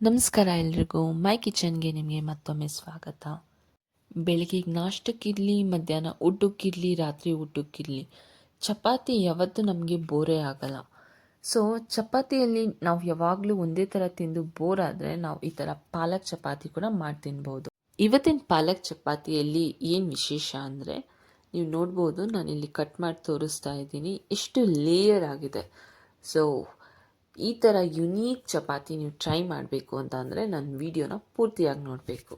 ನಮಸ್ಕಾರ ಎಲ್ರಿಗೂ. ಮೈ ಕಿಚನ್ಗೆ ನಿಮಗೆ ಮತ್ತೊಮ್ಮೆ ಸ್ವಾಗತ. ಬೆಳಿಗ್ಗೆ ನಾಷ್ಟಕ್ಕಿರಲಿ, ಮಧ್ಯಾಹ್ನ ಊಟಕ್ಕಿರಲಿ, ರಾತ್ರಿ ಊಟಕ್ಕಿರಲಿ, ಚಪಾತಿ ಯಾವತ್ತೂ ನಮಗೆ ಬೋರೇ ಆಗಲ್ಲ. ಸೊ ಚಪಾತಿಯಲ್ಲಿ ನಾವು ಯಾವಾಗಲೂ ಒಂದೇ ಥರ ತಿಂದು ಬೋರ್ ಆದರೆ ನಾವು ಈ ಥರ ಪಾಲಕ್ ಚಪಾತಿ ಕೂಡ ಮಾಡಿ ತಿನ್ಬೋದು ಇವತ್ತಿನ ಪಾಲಕ್ ಚಪಾತಿಯಲ್ಲಿ ಏನು ವಿಶೇಷ ಅಂದರೆ, ನೀವು ನೋಡ್ಬೋದು ನಾನಿಲ್ಲಿ ಕಟ್ ಮಾಡಿ ತೋರಿಸ್ತಾ ಇದ್ದೀನಿ. ಎಷ್ಟು ಲೇಯರ್ ಆಗಿದೆ. ಸೊ ಈ ಥರ ಯುನೀಕ್ ಚಪಾತಿ ನೀವು ಟ್ರೈ ಮಾಡಬೇಕು ಅಂತ ಅಂದರೆ ನನ್ನ ವೀಡಿಯೋನ ಪೂರ್ತಿಯಾಗಿ ನೋಡಬೇಕು.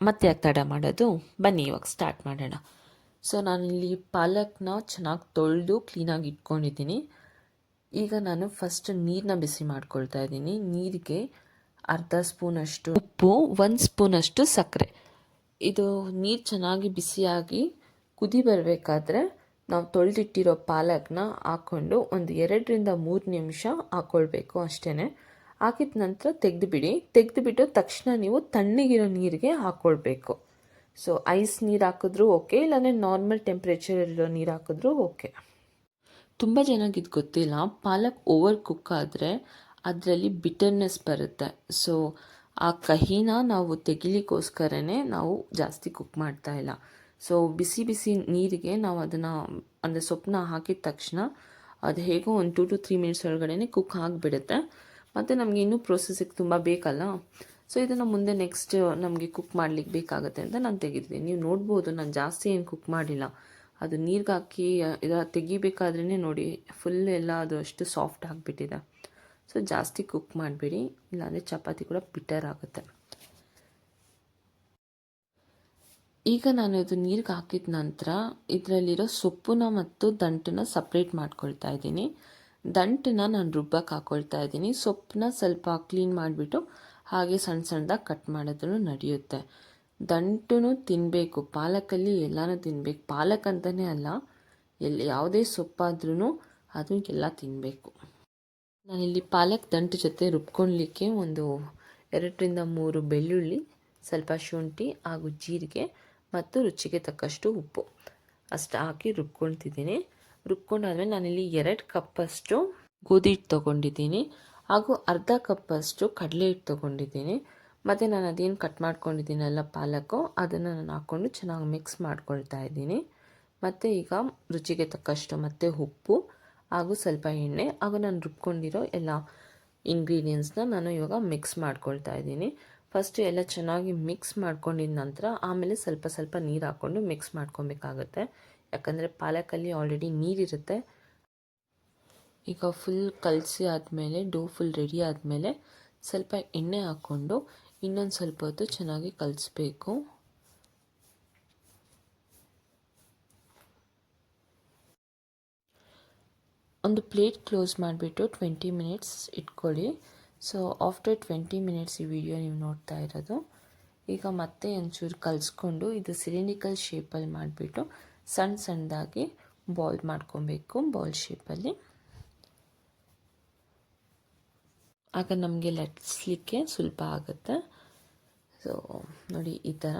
ಮತ್ತೆ ಯಾಕೆ ತಡ ಮಾಡೋದು, ಬನ್ನಿ ಇವಾಗ ಸ್ಟಾರ್ಟ್ ಮಾಡೋಣ. ಸೊ ನಾನಿಲ್ಲಿ ಪಾಲಕ್ನ ಚೆನ್ನಾಗಿ ತೊಳೆದು ಕ್ಲೀನಾಗಿ ಇಟ್ಕೊಂಡಿದ್ದೀನಿ. ಈಗ ನಾನು ಫಸ್ಟ್ ನೀರನ್ನ ಬಿಸಿ ಮಾಡ್ಕೊಳ್ತಾ ಇದ್ದೀನಿ. ನೀರಿಗೆ ಅರ್ಧ ಸ್ಪೂನಷ್ಟು ಉಪ್ಪು, ಒಂದು ಸ್ಪೂನಷ್ಟು ಸಕ್ಕರೆ ಇದು ನೀರು ಚೆನ್ನಾಗಿ ಬಿಸಿಯಾಗಿ ಕುದಿ ಬರಬೇಕಾದ್ರೆ ನಾವು ತೊಳೆದಿಟ್ಟಿರೋ ಪಾಲಕ್ನ ಹಾಕ್ಕೊಂಡು ಒಂದು ಎರಡರಿಂದ ಮೂರು ನಿಮಿಷ ಹಾಕ್ಕೊಳ್ಬೇಕು ಅಷ್ಟೇ ಹಾಕಿದ ನಂತರ ತೆಗೆದುಬಿಡಿ. ತೆಗೆದುಬಿಟ್ಟು ತಕ್ಷಣ ನೀವು ತಣ್ಣಗಿರೋ ನೀರಿಗೆ ಹಾಕ್ಕೊಳ್ಬೇಕು ಸೊ ಐಸ್ ನೀರು ಹಾಕಿದ್ರೂ ಓಕೆ ಇಲ್ಲಾಂದರೆ ನಾರ್ಮಲ್ ಟೆಂಪ್ರೇಚರ್ ಇರೋ ನೀರು ಹಾಕಿದ್ರೂ ಓಕೆ ತುಂಬ ಜನಕ್ಕೆ ಇದು ಗೊತ್ತಿಲ್ಲ. ಪಾಲಕ್ ಓವರ್ ಕುಕ್ ಆದರೆ ಅದರಲ್ಲಿ ಬಿಟರ್ನೆಸ್ ಬರುತ್ತೆ. ಸೊ ಆ ಕಹಿನ ನಾವು ತೆಗಿಲಿಕ್ಕೋಸ್ಕರನೇ ನಾವು ಜಾಸ್ತಿ ಕುಕ್ ಮಾಡ್ತಾ ಇಲ್ಲ. ಸೊ ಬಿಸಿ ಬಿಸಿ ನೀರಿಗೆ ನಾವು ಅದನ್ನು, ಅಂದರೆ ಸೊಪ್ಪನ್ನ ಹಾಕಿದ ತಕ್ಷಣ ಅದು ಹೇಗೋ ಒಂದು ಟು ಟು ತ್ರೀ ಮಿನಿಟ್ಸ್ ಒಳಗಡೆ ಕುಕ್ ಆಗಿಬಿಡುತ್ತೆ. ಮತ್ತು ನಮಗೆ ಇನ್ನೂ ಪ್ರೊಸೆಸಿಗೆ ತುಂಬ ಬೇಕಲ್ಲ. ಸೊ ಇದನ್ನು ಮುಂದೆ ನೆಕ್ಸ್ಟ್ ನಮಗೆ ಕುಕ್ ಮಾಡ್ಲಿಕ್ಕೆ ಬೇಕಾಗುತ್ತೆ ಅಂತ ನಾನು ತೆಗೆದಿದ್ದೀನಿ. ನೀವು ನೋಡ್ಬೋದು, ನಾನು ಜಾಸ್ತಿ ಏನು ಕುಕ್ ಮಾಡಿಲ್ಲ. ಅದು ನೀರಿಗೆ ಹಾಕಿ ಇದ ತೆಗಿಬೇಕಾದ್ರೇ ನೋಡಿ ಫುಲ್ ಎಲ್ಲ ಅದು ಅಷ್ಟು ಸಾಫ್ಟ್ ಆಗಿಬಿಟ್ಟಿದೆ. ಸೊ ಜಾಸ್ತಿ ಕುಕ್ ಮಾಡಬೇಡಿ. ಇಲ್ಲಾಂದರೆ ಚಪಾತಿ ಕೂಡ ಬಿಟರ್ ಆಗುತ್ತೆ. ಈಗ ನಾನು ಇದು ನೀರಿಗೆ ಹಾಕಿದ ನಂತರ ಇದರಲ್ಲಿರೋ ಸೊಪ್ಪನ್ನ ಮತ್ತು ದಂಟನ್ನ ಸಪ್ರೇಟ್ ಮಾಡ್ಕೊಳ್ತಾ ಇದ್ದೀನಿ. ದಂಟನ್ನ ನಾನು ರುಬ್ಬಕ್ಕೆ ಹಾಕ್ಕೊಳ್ತಾ ಇದ್ದೀನಿ. ಸೊಪ್ಪನ್ನ ಸ್ವಲ್ಪ ಕ್ಲೀನ್ ಮಾಡಿಬಿಟ್ಟು ಹಾಗೆ ಸಣ್ಣ ಸಣ್ಣದಾಗಿ ಕಟ್ ಮಾಡೋದ್ರೂ ನಡೆಯುತ್ತೆ. ದಂಟು ತಿನ್ನಬೇಕು ಪಾಲಕಲ್ಲಿ ಎಲ್ಲನೂ ತಿನ್ನಬೇಕು ಪಾಲಕ್ ಅಂತಲೇ ಅಲ್ಲ, ಎಲ್ಲಿ ಯಾವುದೇ ಸೊಪ್ಪಾದ್ರೂ ಅದು ಎಲ್ಲ ತಿನ್ನಬೇಕು ನಾನಿಲ್ಲಿ ಪಾಲಕ್ ದಂಟು ಜೊತೆ ರುಬ್ಕೊಳ್ಲಿಕ್ಕೆ ಒಂದು ಎರಡರಿಂದ ಮೂರು ಬೆಳ್ಳುಳ್ಳಿ, ಸ್ವಲ್ಪ ಶುಂಠಿ ಹಾಗೂ ಜೀರಿಗೆ ಮತ್ತು ರುಚಿಗೆ ತಕ್ಕಷ್ಟು ಉಪ್ಪು. ಅಷ್ಟು ಹಾಕಿ ರುಬ್ಕೊಳ್ತಿದ್ದೀನಿ. ರುಬ್ಕೊಂಡಾದ್ಮೇಲೆ ನಾನಿಲ್ಲಿ ಎರಡು ಕಪ್ಪಷ್ಟು ಗೋಧಿ ಹಿಟ್ಟು ತೊಗೊಂಡಿದ್ದೀನಿ ಹಾಗೂ ಅರ್ಧ ಕಪ್ಪಷ್ಟು ಕಡಲೆ ಹಿಟ್ಟು ತೊಗೊಂಡಿದ್ದೀನಿ. ಮತ್ತು ನಾನು ಅದೇನು ಕಟ್ ಮಾಡ್ಕೊಂಡಿದ್ದೀನಲ್ಲ ಪಾಲಕು, ಅದನ್ನು ನಾನು ಹಾಕ್ಕೊಂಡು ಚೆನ್ನಾಗಿ ಮಿಕ್ಸ್ ಮಾಡ್ಕೊಳ್ತಾ ಇದ್ದೀನಿ. ಮತ್ತು ಈಗ ರುಚಿಗೆ ತಕ್ಕಷ್ಟು ಮತ್ತು ಉಪ್ಪು ಹಾಗೂ ಸ್ವಲ್ಪ ಎಣ್ಣೆ ಹಾಗೂ ನಾನು ರುಬ್ಕೊಂಡಿರೋ ಎಲ್ಲ ಇಂಗ್ರೀಡಿಯೆಂಟ್ಸ್ನ ನಾನು ಇವಾಗ ಮಿಕ್ಸ್ ಮಾಡ್ಕೊಳ್ತಾ ಇದ್ದೀನಿ. ಫಸ್ಟು ಎಲ್ಲ ಚೆನ್ನಾಗಿ ಮಿಕ್ಸ್ ಮಾಡ್ಕೊಂಡಿದ ನಂತರ ಆಮೇಲೆ ಸ್ವಲ್ಪ ಸ್ವಲ್ಪ ನೀರು ಹಾಕ್ಕೊಂಡು ಮಿಕ್ಸ್ ಮಾಡ್ಕೊಬೇಕಾಗುತ್ತೆ. ಯಾಕಂದರೆ ಪಾಲಕಲ್ಲಿ ಆಲ್ರೆಡಿ ನೀರಿರುತ್ತೆ. ಈಗ ಫುಲ್ ಕಲಸಿ ಆದಮೇಲೆ ಡೋ ಫುಲ್ ರೆಡಿ ಆದಮೇಲೆ ಸ್ವಲ್ಪ ಎಣ್ಣೆ ಹಾಕ್ಕೊಂಡು ಇನ್ನೊಂದು ಸ್ವಲ್ಪ ಹೊತ್ತು ಚೆನ್ನಾಗಿ ಕಲಿಸ್ಬೇಕು. ಒಂದು ಪ್ಲೇಟ್ ಕ್ಲೋಸ್ ಮಾಡಿಬಿಟ್ಟು ಟ್ವೆಂಟಿ ಮಿನಿಟ್ಸ್ ಇಟ್ಕೊಳ್ಳಿ. ಸೊ ಆಫ್ಟರ್ ಟ್ವೆಂಟಿ ಮಿನಿಟ್ಸ್ ಈ ವಿಡಿಯೋ ನೀವು ನೋಡ್ತಾ ಇರೋದು, ಈಗ ಮತ್ತೆ ಒಂಚೂರು ಕಲಿಸ್ಕೊಂಡು ಇದು ಸಿಲಿಂಡಿಕಲ್ ಶೇಪಲ್ಲಿ ಮಾಡಿಬಿಟ್ಟು ಸಣ್ಣ ಸಣ್ಣದಾಗಿ ಬಾಲ್ ಮಾಡ್ಕೊಬೇಕು ಬಾಲ್ ಶೇಪಲ್ಲಿ ಆಗ ನಮಗೆ ಲಟ್ಸ್ಲಿಕ್ಕೆ ಸುಲಭ ಆಗುತ್ತೆ. ಸೊ ನೋಡಿ ಈ ಥರ.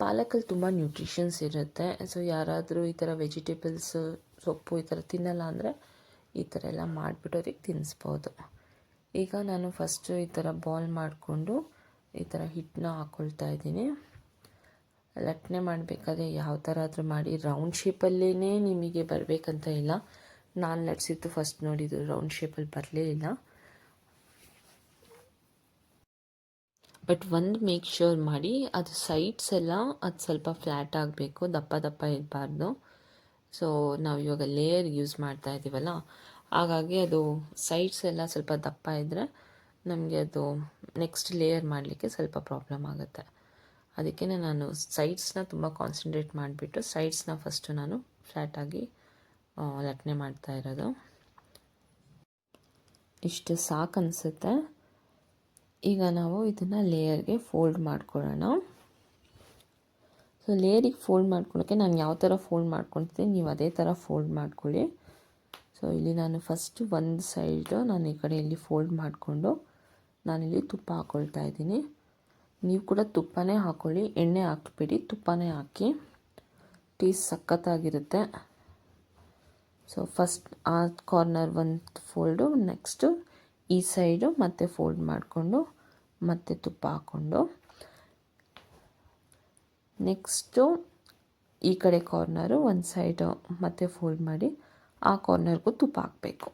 ಪಾಲಕಲ್ಲಿ ತುಂಬ ನ್ಯೂಟ್ರಿಷನ್ಸ್ ಇರುತ್ತೆ. ಸೊ ಯಾರಾದರೂ ಈ ಥರ ವೆಜಿಟೇಬಲ್ಸ್ ಸೊಪ್ಪು ಈ ಥರ ತಿನ್ನಲ್ಲ ಅಂದರೆ ಈ ಥರ ಎಲ್ಲ ಮಾಡಿಬಿಟ್ಟು ಅವ್ರಿಗೆ ತಿನ್ನಿಸ್ಬೋದು ಈಗ ನಾನು ಫಸ್ಟು ಈ ಥರ ಬಾಲ್ ಮಾಡಿಕೊಂಡು ಈ ಥರ ಹಿಟ್ಟನ್ನ ಹಾಕ್ಕೊಳ್ತಾ ಇದ್ದೀನಿ. ಲಟ್ನೆ ಮಾಡಬೇಕಾದ್ರೆ ಯಾವ ಥರ ಆದರೂ ಮಾಡಿ ರೌಂಡ್ ಶೇಪಲ್ಲೇ ನಿಮಗೆ ಬರಬೇಕಂತ ಇಲ್ಲ. ನಾನು ಲಟ್ಸಿದ್ದು ಫಸ್ಟ್ ನೋಡಿದ್ದು ರೌಂಡ್ ಶೇಪಲ್ಲಿ ಬರಲೇ ಇಲ್ಲ. ಬಟ್ ಒಂದು ಮೇಕ್ ಶ್ಯೂರ್ ಮಾಡಿ, ಅದು ಸೈಡ್ಸ್ ಎಲ್ಲ ಅದು ಸ್ವಲ್ಪ ಫ್ಲ್ಯಾಟ್ ಆಗಬೇಕು, ದಪ್ಪ ದಪ್ಪ ಇರಬಾರ್ದು. ಸೊ ನಾವು ಇವಾಗ ಲೇಯರ್ ಯೂಸ್ ಮಾಡ್ತಾ ಇದ್ದೀವಲ್ಲ ಹಾಗಾಗಿ ಅದು ಸೈಡ್ಸ್ ಎಲ್ಲ ಸ್ವಲ್ಪ ದಪ್ಪ ಇದ್ದರೆ ನಮಗೆ ಅದು ನೆಕ್ಸ್ಟ್ ಲೇಯರ್ ಮಾಡಲಿಕ್ಕೆ ಸ್ವಲ್ಪ ಪ್ರಾಬ್ಲಮ್ ಆಗುತ್ತೆ. ಅದಕ್ಕೆ ನಾನು ಸೈಡ್ಸ್ನ ತುಂಬ ಕಾನ್ಸಂಟ್ರೇಟ್ ಮಾಡಿಬಿಟ್ಟು ಸೈಡ್ಸ್ನ ಫಸ್ಟು ನಾನು ಫ್ಲ್ಯಾಟಾಗಿ ಲಟ್ನೆ ಮಾಡ್ತಾ ಇರೋದು. ಇಷ್ಟು ಸಾಕು ಅನಿಸುತ್ತೆ ಈಗ ನಾವು ಇದನ್ನು ಲೇಯರ್ಗೆ ಫೋಲ್ಡ್ ಮಾಡ್ಕೊಳ್ಳೋಣ. ಸೊ ಲೇಯರಿಗೆ ಫೋಲ್ಡ್ ಮಾಡ್ಕೊಳೋಕ್ಕೆ ನಾನು ಯಾವ ಥರ ಫೋಲ್ಡ್ ಮಾಡ್ಕೊಳ್ತೀನಿ ನೀವು ಅದೇ ಥರ ಫೋಲ್ಡ್ ಮಾಡ್ಕೊಳ್ಳಿ. ಸೊ ಇಲ್ಲಿ ನಾನು ಫಸ್ಟ್ ಒಂದು ಸೈಡ್ ನಾನು ಈ ಕಡೆ ಇಲ್ಲಿ ಫೋಲ್ಡ್ ಮಾಡಿಕೊಂಡು ನಾನಿಲ್ಲಿ ತುಪ್ಪ ಹಾಕ್ಕೊಳ್ತಾ ಇದ್ದೀನಿ. ನೀವು ಕೂಡ ತುಪ್ಪನೇ ಹಾಕ್ಕೊಳ್ಳಿ ಎಣ್ಣೆ ಹಾಕ್ಬೇಡಿ, ತುಪ್ಪನೇ ಹಾಕಿ. ಟೀಸ್ ಸಖತ್ತಾಗಿರುತ್ತೆ. ಸೊ ಫಸ್ಟ್ ಆ ಕಾರ್ನರ್ ಒಂದು ಫೋಲ್ಡು ನೆಕ್ಸ್ಟು ಈ ಸೈಡು ಮತ್ತೆ ಫೋಲ್ಡ್ ಮಾಡಿಕೊಂಡು ಮತ್ತೆ ತುಪ್ಪ ಹಾಕ್ಕೊಂಡು. ನೆಕ್ಸ್ಟು ಈ ಕಡೆ ಕಾರ್ನರು ಒಂದು ಸೈಡು ಮತ್ತೆ ಫೋಲ್ಡ್ ಮಾಡಿ. ಆ ಕಾರ್ನರ್ಗೂ ತುಪ್ಪ ಹಾಕಬೇಕು.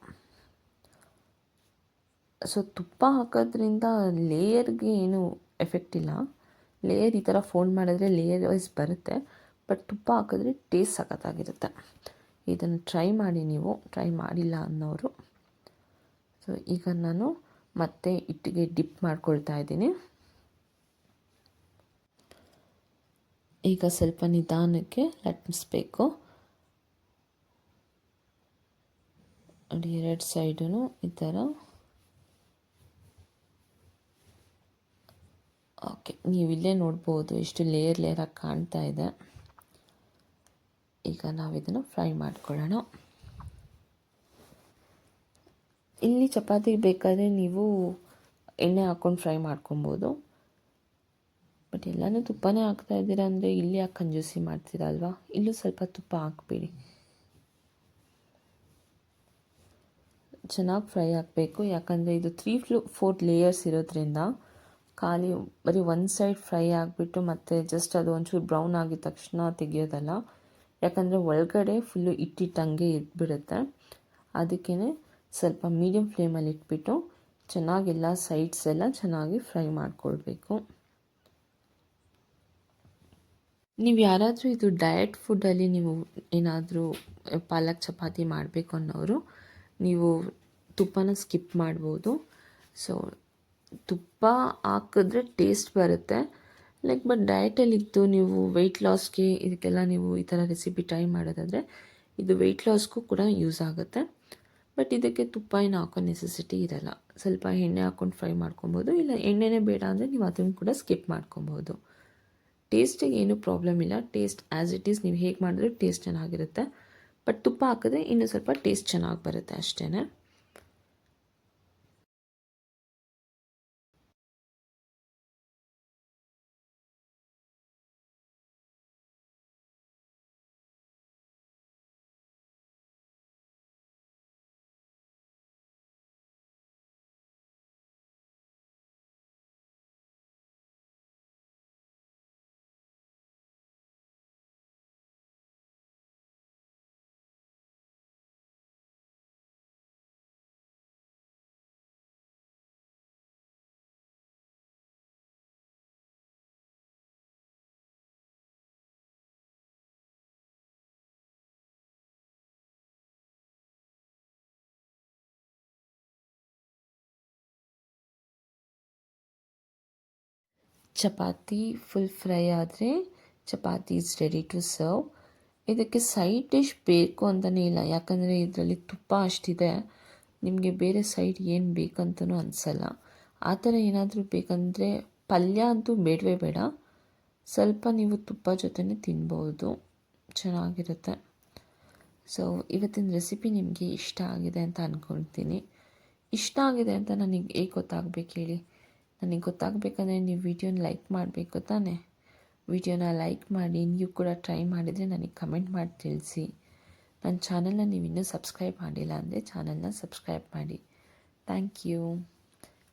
ಸೊ ತುಪ್ಪ ಹಾಕೋದ್ರಿಂದ ಲೇಯರ್ಗೆ ಏನು ಎಫೆಕ್ಟ್ ಇಲ್ಲ. ಲೇಯರ್ ಈ ಥರ ಫೋಲ್ಡ್ ಮಾಡಿದ್ರೆ ಲೇಯರ್ ವೈಸ್ ಬರುತ್ತೆ. ಬಟ್ ತುಪ್ಪ ಹಾಕಿದ್ರೆ ಟೇಸ್ಟ್ ಸಖತ್ತಾಗಿರುತ್ತೆ. ಇದನ್ನು ಟ್ರೈ ಮಾಡಿ ನೀವು. ಟ್ರೈ ಮಾಡಿಲ್ಲ ಅನ್ನೋರು. ಸೊ ಈಗ ನಾನು ಮತ್ತೆ ಇಟ್ಟಿಗೆ ಡಿಪ್ ಮಾಡ್ಕೊಳ್ತಾ ಇದ್ದೀನಿ. ಈಗ ಸ್ವಲ್ಪ ನಿಧಾನಕ್ಕೆ ಲಟ್ಮಿಸ್ಬೇಕು ನೋಡಿ ಎರಡು ಸೈಡೂ ಈ ಥರ. ಓಕೆ, ನೀವು ಇಲ್ಲೇ ನೋಡ್ಬೋದು ಎಷ್ಟು ಲೇಯರ್ ಲೇಯರಾಗಿ ಕಾಣ್ತಾ ಇದೆ. ಈಗ ನಾವು ಇದನ್ನು ಫ್ರೈ ಮಾಡ್ಕೊಳ್ಳೋಣ. ಇಲ್ಲಿ ಚಪಾತಿ ಬೇಕಾದರೆ ನೀವು ಎಣ್ಣೆ ಹಾಕ್ಕೊಂಡು ಫ್ರೈ ಮಾಡ್ಕೊಬೋದು. ಬಟ್ ಎಲ್ಲನೂ ತುಪ್ಪನೇ ಹಾಕ್ತಾ ಇದ್ದೀರಾ ಅಂದರೆ ಇಲ್ಲಿ ಯಾಕೆ ಕಂಜೂಸಿ ಮಾಡ್ತೀರಲ್ವಾ ಇಲ್ಲೂ ಸ್ವಲ್ಪ ತುಪ್ಪ ಹಾಕ್ಬೇಡಿ. ಚೆನ್ನಾಗಿ ಫ್ರೈ ಆಗಬೇಕು. ಯಾಕಂದರೆ ಇದು ತ್ರೀ ಫ್ಲೋ ಫೋರ್ ಲೇಯರ್ಸ್ ಇರೋದ್ರಿಂದ ಖಾಲಿ ಬರೀ ಒಂದು ಸೈಡ್ ಫ್ರೈ ಆಗಿಬಿಟ್ಟು ಮತ್ತು ಜಸ್ಟ್ ಅದು ಒಂಚೂರು ಬ್ರೌನ್ ಆಗಿದ ತಕ್ಷಣ ತೆಗಿಯೋದಲ್ಲ. ಯಾಕಂದರೆ ಒಳಗಡೆ ಫುಲ್ಲು ಇಟ್ಟಿಟ್ಟಂಗೆ ಇದ್ಬಿಡುತ್ತೆ. ಅದಕ್ಕೇ ಸ್ವಲ್ಪ ಮೀಡಿಯಮ್ ಫ್ಲೇಮಲ್ಲಿ ಇಟ್ಬಿಟ್ಟು ಚೆನ್ನಾಗೆಲ್ಲ ಸೈಡ್ಸ್ ಎಲ್ಲ ಚೆನ್ನಾಗಿ ಫ್ರೈ ಮಾಡಿಕೊಳ್ಬೇಕು. ನೀವು ಯಾರಾದರೂ ಇದು ಡಯಟ್ ಫುಡ್ಡಲ್ಲಿ ನೀವು ಏನಾದರೂ, ಪಾಲಕ್ ಚಪಾತಿ ಮಾಡಬೇಕು ಅನ್ನೋರು ನೀವು ತುಪ್ಪನ ಸ್ಕಿಪ್ ಮಾಡ್ಬೋದು. ಸೊ ತುಪ್ಪ ಹಾಕಿದ್ರೆ ಟೇಸ್ಟ್ ಬರುತ್ತೆ. ಲೈಕ್ ಬಟ್ ಡಯಟಲ್ಲಿದ್ದು ನೀವು ವೆಯ್ಟ್ ಲಾಸ್ಗೆ ಇದಕ್ಕೆಲ್ಲ ನೀವು ಈ ಥರ ರೆಸಿಪಿ ಟ್ರೈ ಮಾಡೋದಾದರೆ ಇದು ವೆಯ್ಟ್ ಲಾಸ್ಗೂ ಕೂಡ ಯೂಸ್ ಆಗುತ್ತೆ. ಬಟ್ ಇದಕ್ಕೆ ತುಪ್ಪ ಏನು ಹಾಕೋ ನೆಸೆಸಿಟಿ ಇರಲ್ಲ. ಸ್ವಲ್ಪ ಎಣ್ಣೆ ಹಾಕ್ಕೊಂಡು ಫ್ರೈ ಮಾಡ್ಕೊಬೋದು. ಇಲ್ಲ, ಎಣ್ಣೆನೇ ಬೇಡ ಅಂದರೆ ನೀವು ಅದನ್ನು ಕೂಡ ಸ್ಕಿಪ್ ಮಾಡ್ಕೊಬೋದು. ಟೇಸ್ಟಿಗೆ ಏನೂ ಪ್ರಾಬ್ಲಮ್ ಇಲ್ಲ. ಟೇಸ್ಟ್ ಆ್ಯಸ್ ಇಟ್ ಈಸ್ ನೀವು ಹೇಗೆ ಮಾಡಿದ್ರೆ ಟೇಸ್ಟ್ ಚೆನ್ನಾಗಿರುತ್ತೆ. ಬಟ್ ತುಪ್ಪ ಹಾಕಿದ್ರೆ ಇನ್ನೂ ಸ್ವಲ್ಪ ಟೇಸ್ಟ್ ಚೆನ್ನಾಗಿ ಬರುತ್ತೆ ಅಷ್ಟೇ ಚಪಾತಿ ಫುಲ್ ಫ್ರೈ ಆದರೆ chapati is ready to serve ಇದಕ್ಕೆ ಸೈಡ್ ಡಿಶ್ ಬೇಕು ಅಂತಲೇ ಇಲ್ಲ. ಯಾಕಂದರೆ ಇದರಲ್ಲಿ ತುಪ್ಪ ಅಷ್ಟಿದೆ. ನಿಮಗೆ ಬೇರೆ ಸೈಡ್ ಏನು ಬೇಕಂತನೂ ಅನಿಸಲ್ಲ. ಆ ಥರ ಏನಾದರೂ ಬೇಕಂದರೆ ಪಲ್ಯ ಅಂತೂ ಬೇಡವೇ ಬೇಡ. ಸ್ವಲ್ಪ ನೀವು ತುಪ್ಪ ಜೊತೆನೇ ತಿನ್ಬೋದು. ಚೆನ್ನಾಗಿರುತ್ತೆ. ಸೊ ಇವತ್ತಿನ ರೆಸಿಪಿ ನಿಮಗೆ ಇಷ್ಟ ಆಗಿದೆ ಅಂತ ಅಂದ್ಕೊಳ್ತೀನಿ ಇಷ್ಟ ಆಗಿದೆ ಅಂತ ನನಗೆ ಹೇಗೆ ಗೊತ್ತಾಗಬೇಕು ಹೇಳಿ? ನನಗೆ ಗೊತ್ತಾಗಬೇಕಂದ್ರೆ ನೀವು ವಿಡಿಯೋನ ಲೈಕ್ ಮಾಡಬೇಕು ತಾನೇ. ವಿಡಿಯೋನ ಲೈಕ್ ಮಾಡಿ, ನೀವು ಕೂಡ ಟ್ರೈ ಮಾಡಿದರೆ ನನಗೆ ಕಮೆಂಟ್ ಮಾಡಿ ತಿಳಿಸಿ. ನನ್ನ ಚಾನಲ್ನ ನೀವು ಇನ್ನೂ ಸಬ್ಸ್ಕ್ರೈಬ್ ಮಾಡಿಲ್ಲ ಅಂದರೆ ಚಾನಲ್ನ ಸಬ್ಸ್ಕ್ರೈಬ್ ಮಾಡಿ. Thank you.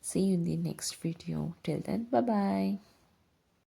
See in the next video till then bye